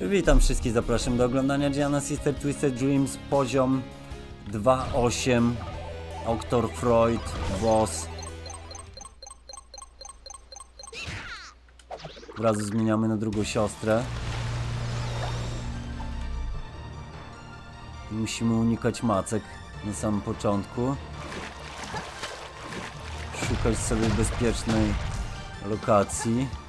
Witam wszystkich, zapraszam do oglądania Gianna Sister Twisted Dreams poziom 2.8 Oktor Freud Boss Od razu zmieniamy na drugą siostrę. I Musimy unikać macek na samym początku. Szukać sobie bezpiecznej lokacji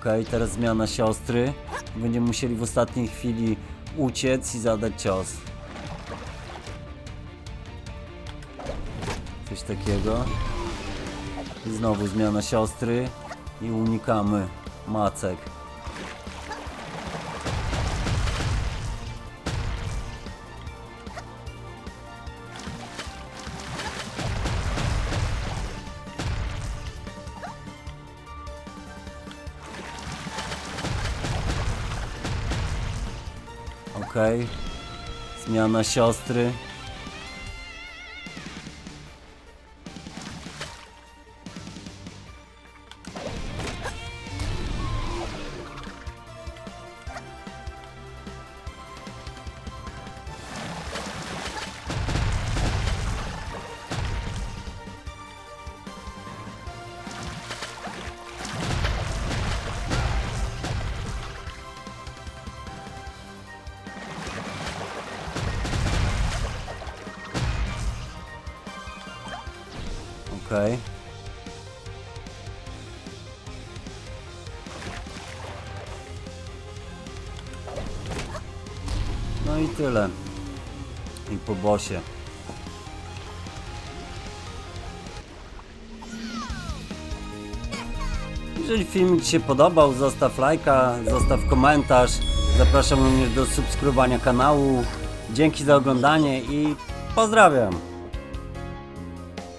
Okej, teraz zmiana siostry. Będziemy musieli w ostatniej chwili uciec i zadać cios. Coś takiego. I znowu zmiana siostry. I unikamy macek. Okej. Zmiana siostry. Okej. No i tyle. I po bosie. Jeżeli filmik Ci się podobał, zostaw lajka, zostaw komentarz. Zapraszam również do subskrybowania kanału. Dzięki za oglądanie i pozdrawiam.